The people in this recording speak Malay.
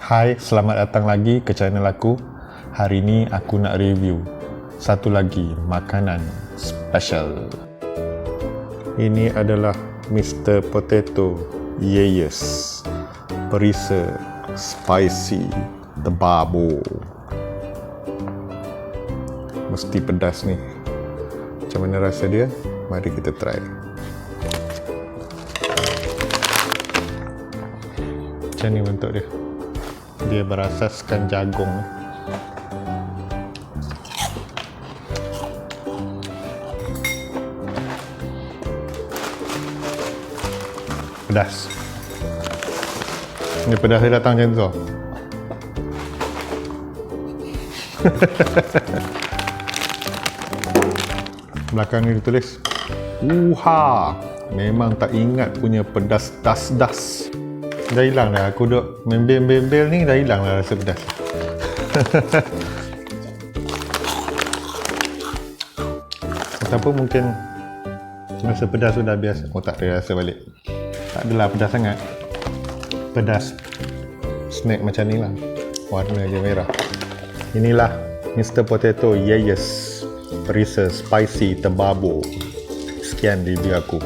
Hai, selamat datang lagi ke channel aku. Hari ni aku nak review satu lagi makanan special. Ini adalah Mr. Potato Yeyes Perisa Spicy Tebabo. Mesti pedas ni. Macam mana rasa dia? Mari kita try. Macam ni bentuk dia. Dia berasaskan jagung. Pedas. Ini pedas dia datang macam tu. Belakang ni ditulis Uha Memang tak ingat punya pedas das-das Dah hilang dah. Aku duk membel-bel ni Dah hilang lah rasa pedas. Ataupun mungkin Rasa pedas tu dah biasa. Oh tak ada rasa balik. Tak adalah pedas sangat. Pedas Snack macam ni lah. Warna je merah. Inilah Mr. Potato Yeyes. Perisa Spicy Tebabo Sekian review aku